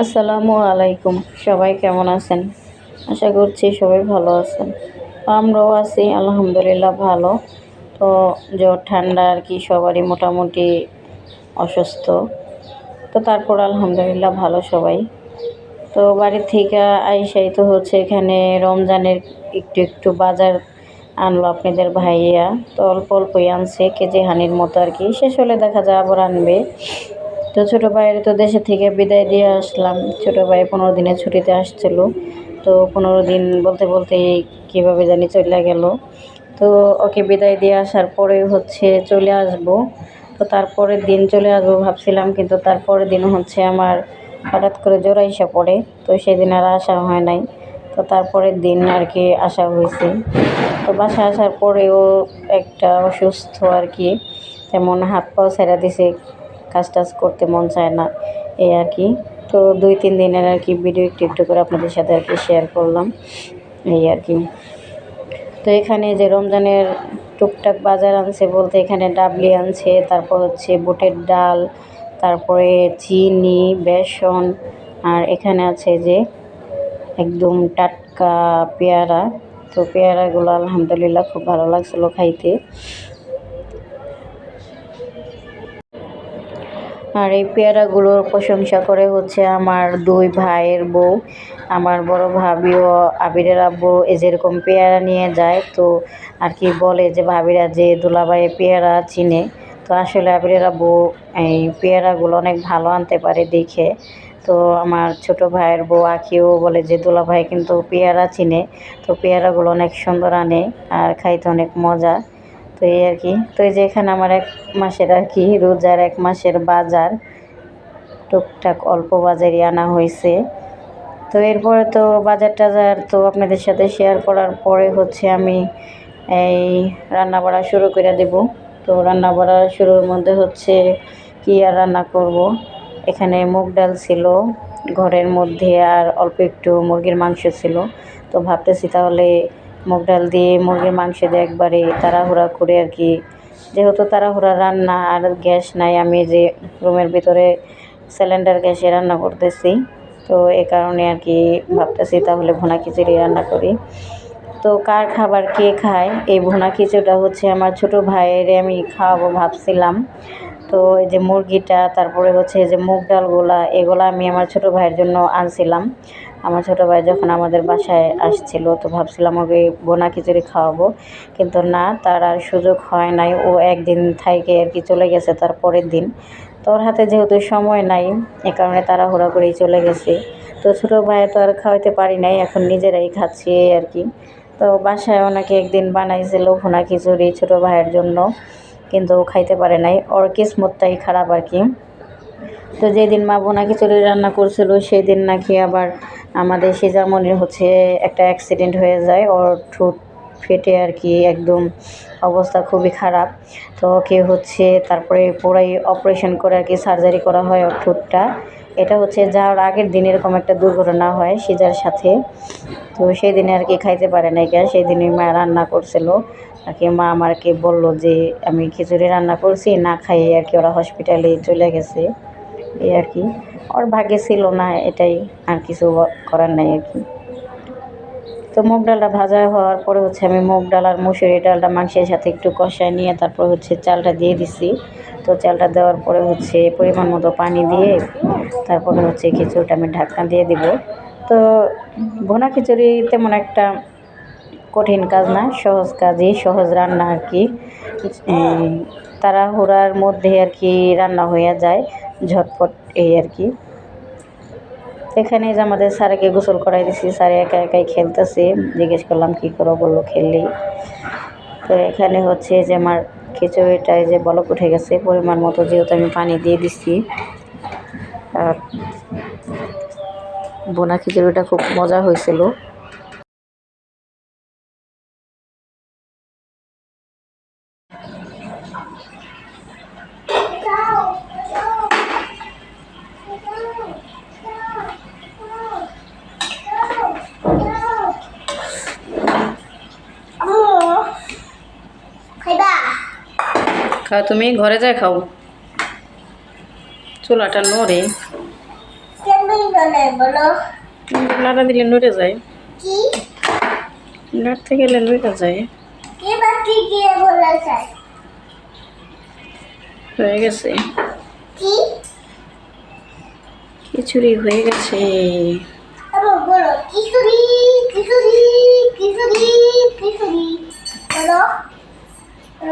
আসসালামু আলাইকুম। সবাই কেমন আছেন? আশা করছি সবাই ভালো আছেন। আমরাও আছি, আলহামদুলিল্লাহ ভালো। তো জ্বর, ঠান্ডা আর কি সবারই মোটামুটি অসুস্থ। তো তারপর আলহামদুলিল্লাহ ভালো সবাই। তো বাড়ির থেকে আইসাই তো হচ্ছে এখানে রমজানের একটু একটু বাজার আনলো আপনাদের ভাইয়া। তো অল্প অল্পই আনছে কেজি হানির মতো আর কি। শেষ হলে দেখা যায় আবার আনবে। তো ছোটো ভাইয়ের তো দেশে থেকে বিদায় দিয়ে আসলাম। ছোটো ভাই পনেরো দিনের ছুটিতে আসছিল। তো পনেরো দিন বলতে বলতে কীভাবে জানি চলে গেল। তো ওকে বিদায় দিয়ে আসার পরে হচ্ছে চলে আসব। তো তারপরের দিন চলে আসব ভাবছিলাম, কিন্তু তারপরের দিন হচ্ছে আমার হঠাৎ করে জ্বর এসে পড়ে। তো সেদিন আর আসা হয় নাই। তো তারপরের দিন আর কি আসা হয়েছে। তো বাসা আসার পরেও একটা অসুস্থ আর কি, তেমন হাত পাও ছেড়া দিছে। কাজ টাজ করতে মন চায় না, এই আর কি। তো দুই, তিন দিনের আর কি ভিডিও একটু একটু করে আপনাদের সাথে আর কি শেয়ার করলাম, এই আর কি। তো এখানে যে রমজানের টুকটাক বাজার আনছে বলতে এখানে ডাবলি আনছে, তারপর হচ্ছে বুটের ডাল, তারপরে চিনি, বেসন, আর এখানে আছে যে একদম টাটকা পেয়ারা। তো পেয়ারাগুলো আলহামদুলিল্লাহ খুব ভালো লাগছিল খাইতে। আর এই পেয়ারাগুলোর প্রশংসা করে হচ্ছে আমার দুই ভাইয়ের বউ, আমার বড় ভাবিও আবিরের আব্বু এ যেরকম পেয়ারা নিয়ে যায়, তো আর কি বলে যে ভাবিরা যে দুলাভাই পেয়ারা চিনে। তো আসলে আবিরের আব্বু এই পেয়ারাগুলো অনেক ভালো আনতে পারে দেখে। তো আমার ছোট ভাইয়ের বউ আঁকিও বলে যে দুলা ভাই কিন্তু পেয়ারা চিনে, তো পেয়ারাগুলো অনেক সুন্দর আনে আর খাইতে অনেক মজা। তো এই আর কি। তো এই যে এখানে আমার এক মাসের আর কি রোজার এক মাসের বাজার। টুকটাক অল্প বাজারই আনা হয়েছে। তো এরপরে তো বাজার টাজার তো আপনাদের সাথে শেয়ার করার পরে হচ্ছে আমি এই রান্না বাড়া শুরু করে দেব। তো রান্না বাড়া শুরুর মধ্যে হচ্ছে কী আর রান্না করব? এখানে মুগ ডাল ছিল ঘরের মধ্যে আর অল্প একটু মুরগির মাংস ছিল। তো ভাবতেছি তাহলে মুগ ডাল দিয়ে মুরগির মাংস দিয়ে একবারে তাড়াহুড়া করে আর কি। যেহেতু তাড়াহুড়া রান্না আর গ্যাস নাই, আমি যে রুমের ভিতরে সিলিন্ডার গ্যাসে রান্না করতেছি, তো এ কারণে আর কি ভাবতেছি তাহলে ভুনা খিচুড়ি রান্না করি। তো কার খাবার কে খায়? এই ভুনা খিচুড়িটা হচ্ছে আমার ছোট ভাইয়ের, আমি খাওয়াবো ভাবছিলাম। তো এই যে মুরগিটা, তারপরে হচ্ছে যে মুগ ডালগুলা, এগুলো আমি আমার ছোট ভাইয়ের জন্য আনছিলাম। আমার ছোটো ভাই যখন আমাদের বাসায় আসছিল তো ভাবছিলাম, ওকে বোনা খিচুড়ি খাওয়াবো। কিন্তু না, তার আর সুযোগ হয় নাই। ও একদিন থাইকে আর কি চলে গেছে তার পরের দিন। তোর হাতে যেহেতু সময় নাই, এ কারণে তাড়াহুড়া করেই চলে গেছে। তো ছোটো ভাই তো আর খাওয়াইতে পারি নাই, এখন নিজেরাই খাচ্ছি আর কি। তো বাসায় ওনাকে একদিন বানাইছিল ভুনা খিচুড়ি ছোটো ভাইয়ের জন্য, কিন্তু ও খাইতে পারে নাই। ওর কিসমতটাই খারাপ আর কি। তো যেদিন মা বোনা খিচুড়ি রান্না করছিল সেই দিন নাকি আবার আমাদের সেজামনির হচ্ছে একটা অ্যাক্সিডেন্ট হয়ে যায়, ওর ঠোঁট ফেটে আর কি, একদম অবস্থা খুবই খারাপ। তো ওকে হচ্ছে তারপরে পুরাই অপারেশন করে আর কি সার্জারি করা হয় ওর ঠোঁটটা। এটা হচ্ছে যাওয়ার আগের দিন এরকম একটা দুর্ঘটনা হয় সিজার সাথে। তো সেই দিনে আর কি খাইতে পারে নাই কে সেই দিনই মা রান্না করছিল। আর কি মা আমাকে বলল যে, আমি খিচুড়ি রান্না করছি, না খাইয়ে আর কি ওরা হসপিটালে চলে গেছে। এই আর কি। ওর ভাগ্যে ছিল না, এটাই আর কিছু করার নাই আর কি। তো মুগ ডালটা ভাজা হওয়ার পরে হচ্ছে আমি মুগ ডাল আর মুসুরি ডালটা মাংসের সাথে একটু কষায় নিয়ে তারপর হচ্ছে চালটা দিয়ে দিছি। তো চালটা দেওয়ার পরে হচ্ছে পরিমাণ মতো পানি দিয়ে তারপরে হচ্ছে খিচুড়িটা আমি ঢাকনা দিয়ে দিব। তো ভোনা খিচুড়ি তেমন একটা কঠিন কাজ না, সহজ কাজই, সহজ রান্না আর কি। তাড়াহুড়ার মধ্যে আর কি রান্না হয়ে যায়। ঝটপট এই আর কি। এখানে যে আমাদের স্যারকে গোসল করাই দিছি, স্যারে একা একাই খেলতেছে। জিজ্ঞেস করলাম, কী করো? বলল খেললেই তো এখানে হচ্ছে যে আমার খিচুড়িটায় যে বলক উঠে গেছে, পরিমাণ মতো যেহেতু আমি পানি দিয়ে দিচ্ছি আর বোনা খিচুড়িটা খুব মজা হয়েছিল। খাও তুমি ঘরে যাই খাও। চুলাটা নড়ে। নাড়া দিলে নড়ে যায়। নাড়তে গেলে নড়ে যায়। হয়ে গেছে। খিচুড়ি হয়ে গেছে। কিশোরী কিশোরী কিশোরী কিশোরী বলো। এই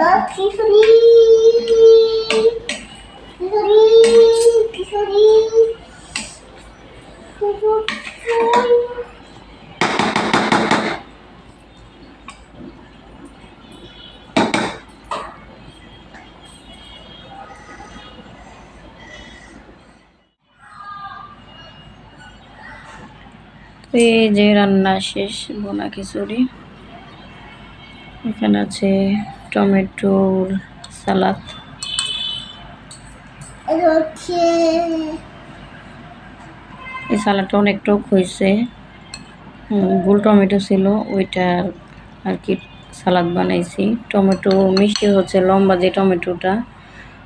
যে রান্না শেষ বোনা খিচুড়ি। এখানে আছে টমেটো সালাদ। এই সালাডটা অনেক টক হয়েছে। গোল টমেটো ছিল, ওইটার আর কি সালাদ বানাইছি। টমেটো মিষ্টি হচ্ছে লম্বা যে টমেটোটা,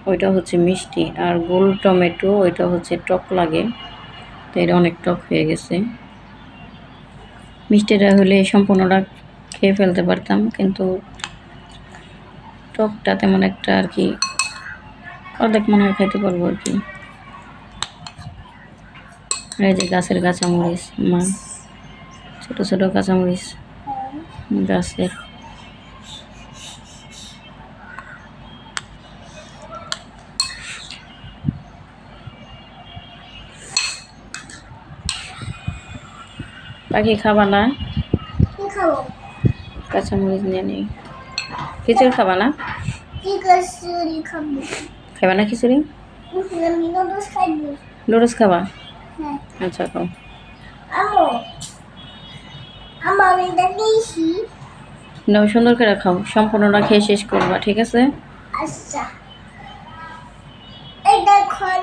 ওইটা হচ্ছে মিষ্টি। আর গোল টমেটো, ওইটা হচ্ছে টক লাগে। তো এটা অনেক টক হয়ে গেছে। মিষ্টিটা হলে সম্পূর্ণটা খেয়ে ফেলতে পারতাম, কিন্তু টকটা তেমন একটা আর কি অর্ধেক মনে হয় খাইতে পারব আর কি। এই যে গাছের কাঁচামরিচ মা ছোট ছোট কাঁচামরিচ গাছের। পাখি খাবা না? কাঁচামরিচ নিয়ে নেই। খিচুড়ি খাবা না? খাব না খিচুড়ি? নুডলস খাবা? হ্যাঁ। আচ্ছা খাও। এটা সুন্দর করে খাও। সম্পূর্ণটা খেয়ে শেষ করবা ঠিক আছে? আচ্ছা এই দেখুন এই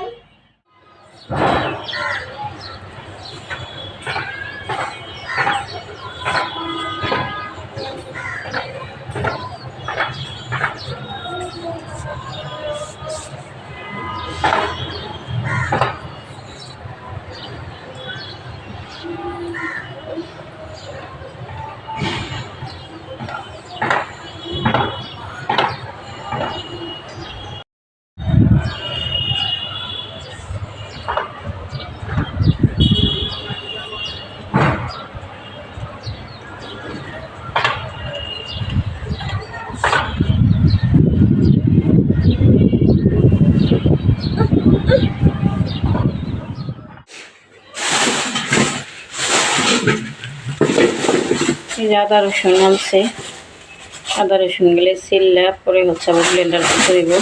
যে আদা রসুন আনছে। আদা রসুন গেলে সিল্লা, পরে হচ্ছে আবার ব্লেন্ডার করতে দিব।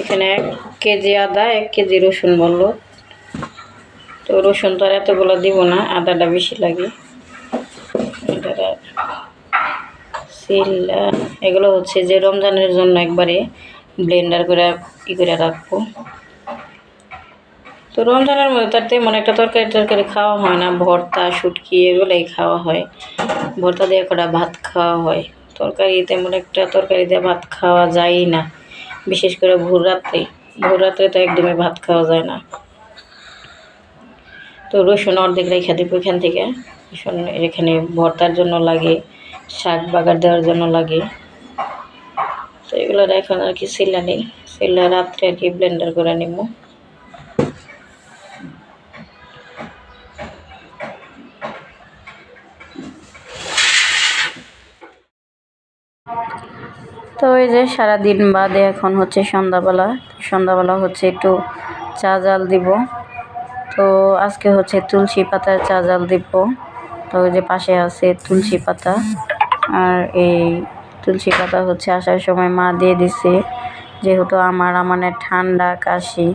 এখানে এক কেজি আদা, এক কেজি রসুন বলল। তো রসুন তো আর এতগুলো দিব না, আদাটা বেশি লাগে এটা আর সিল্লা এগুলো হচ্ছে যে রমজানের জন্য একবারে ব্লেন্ডার করে ই করে রাখব। তো রমজানের মধ্যে তার তেমন একটা তরকারি টরকারি খাওয়া হয় না। ভর্তা, শুটকি এগুলোই খাওয়া হয়। ভর্তা দিয়ে কটা ভাত খাওয়া হয়। তরকারি তেমন একটা তরকারি দিয়ে ভাত খাওয়া যায় না। বিশেষ করে ভোর রাত্রে। ভোর রাত্রে তো একদমই ভাত খাওয়া যায় না। তো রসুন অর্ধেক রেখে দিব এখান থেকে। রসুন এখানে ভর্তার জন্য লাগে। শাক বাগার দেওয়ার জন্য লাগে। তো এগুলো এখন আর কি সিলা নেই। সিলা রাত্রে আর কি ব্লেন্ডার করে নিব। তো এই যে সারাদিন বাদে এখন হচ্ছে সন্ধ্যাবেলা। সন্ধ্যাবেলা হচ্ছে একটু চা জাল দিব। তো আজকে হচ্ছে তুলসী পাতার চা জাল দিব। তো ওই যে পাশে আছে তুলসী পাতা। আর এই তুলসী পাতা হচ্ছে আসার সময় মা দিয়ে দিছে, যেহেতু আমার আমানের ঠান্ডা কাশি।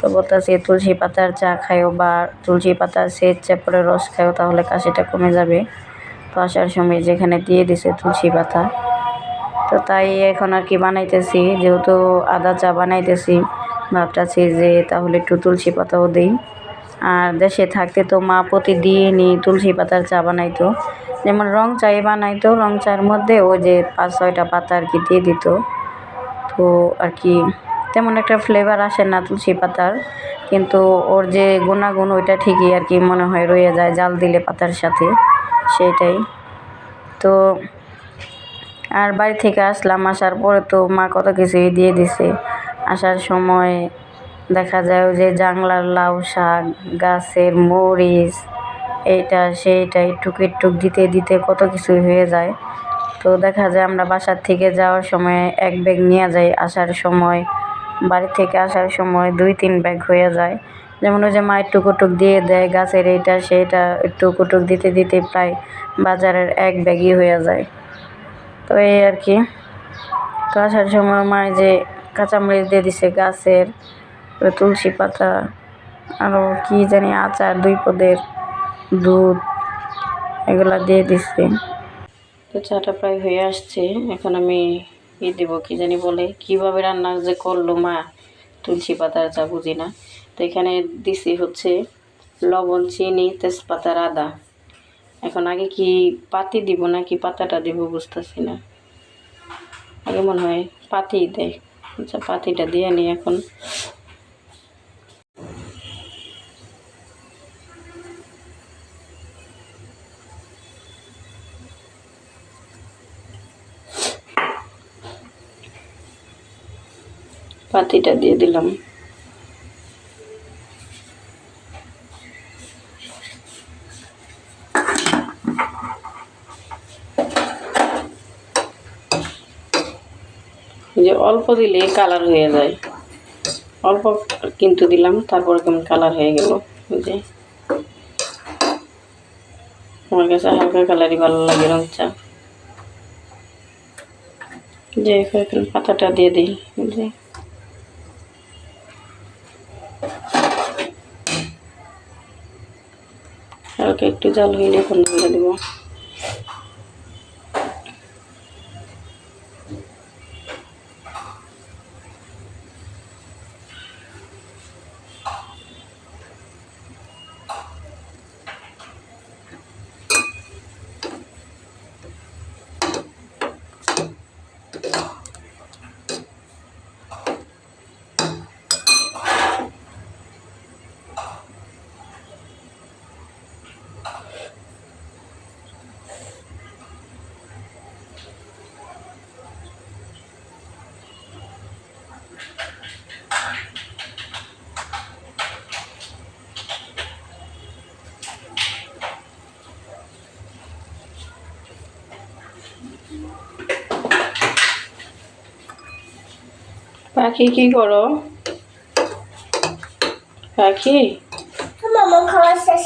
তো বলতেছে, তুলসী পাতার চা খাইও বা তুলসী পাতার সেচ চা পরে রস খাইও তাহলে কাশিটা কমে যাবে। তো আসার সময় যেখানে দিয়ে দিছে তুলসী পাতা। তো তাই এখন আর কি বানাইতেছি, যেহেতু আদা চা বানাইতেছি, ভাবতেছি যে তাহলে একটু তুলসী পাতাও দিই। আর দেশে থাকতে তো মা প্রতিদিনই তুলসী পাতার চা বানাইতো। যেমন রং চাই বানাইতো রং চার মধ্যে ও যে পাঁচ ছয়টা পাতা আর কি দিয়ে দিত। তো আর কি তেমন একটা ফ্লেভার আসে না তুলসী পাতার, কিন্তু ওর যে গুণাগুণ ওইটা ঠিকই আর কি মনে হয় রয়ে যায় জাল দিলে পাতার সাথে, সেইটাই। তো আর বাড়ি থেকে আসলাম, আসার পরে তো মা কত কিছুই দিয়ে দিছে। আসার সময় দেখা যায় যে জাংলার লাউ শাক, গাছের মরিচ এইটা সেইটা টুক টুক দিতে দিতে কত কিছুই হয়ে যায়। তো দেখা যায় আমরা বাসার থেকে যাওয়ার সময় এক ব্যাগ নিয়ে যাই, আসার সময়, বাড়ি থেকে আসার সময় দুই, তিন ব্যাগ হয়ে যায়। যেমন ওই যে মায়ের টুকুটুক দিয়ে দেয়, গাছের এইটা, সেইটা টুকুটুক দিতে দিতে প্রায় বাজারের এক ব্যাগই হয়ে যায়। তো এই আর কি। তো আসার সময় মায়ের যে কাঁচামরিচ দিয়ে দিছে গাছের তুলসী পাতা আরও কি জানি আচার, দুই পদের দুধ এগুলো দিয়ে দিছে। তো চাটা প্রায় হয়ে আসছে। এখন আমি ই দেবো, কি জানি বলে, কীভাবে রান্না যে করল মা, তুলসী পাতার চা বুঝি না। তো এখানে দিছি হচ্ছে লবণ, চিনি, তেজপাতার আদা। এখন আগে কি পাতি দিব না কি পাতাটা দিব বুঝতেছি না। আগে মনে হয় পাতি দেয়। আচ্ছা পাতিটা দিয়ে নিই এখন। পাতিটা দিয়ে দিলাম। যে অল্প দিলে কালার হয়ে যায়। অল্প কিন্তু দিলাম, তারপরে কেমন কালার হয়ে গেল যে। আমার কাছে হালকা কালারই ভালো লাগে রং চা যে পাতাটা দিয়ে দিই যে। হালকা একটু জাল হইলে ধরে দেবো। পাখি কি করো? পাখি খাওয়া শেষ।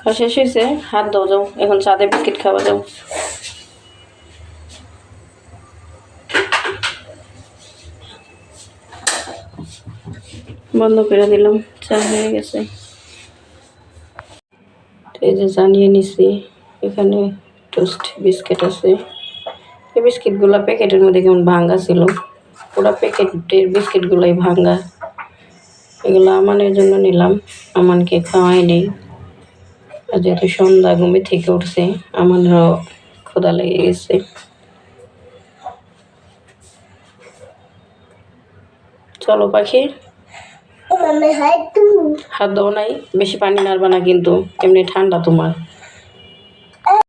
খাওয়া শেষ হয়েছে? হাত দাও যাও। এখন চাঁদে বিস্কিট খাওয়া যাও। বন্ধ করে দিলাম। চা হয়ে গেছে। এই যে জানিয়ে নিছি। এখানে টোস্ট বিস্কিট আছে। এই বিস্কিটগুলো প্যাকেটের মধ্যে কেমন ভাঙ্গা ছিল। পুরো প্যাকেটের বিস্কিটগুলোই ভাঙ্গা। এগুলো আমানের জন্য নিলাম। আমানকে খাওয়াই নেই আর যেহেতু সন্ধ্যা ঘুমে থেকে উঠছে আমারও ক্ষুধা লেগে গেছে। চলো পাখি। হাত দাও নাই বেশি পানি নাড়বা না কিন্তু এমনি ঠান্ডা তোমার।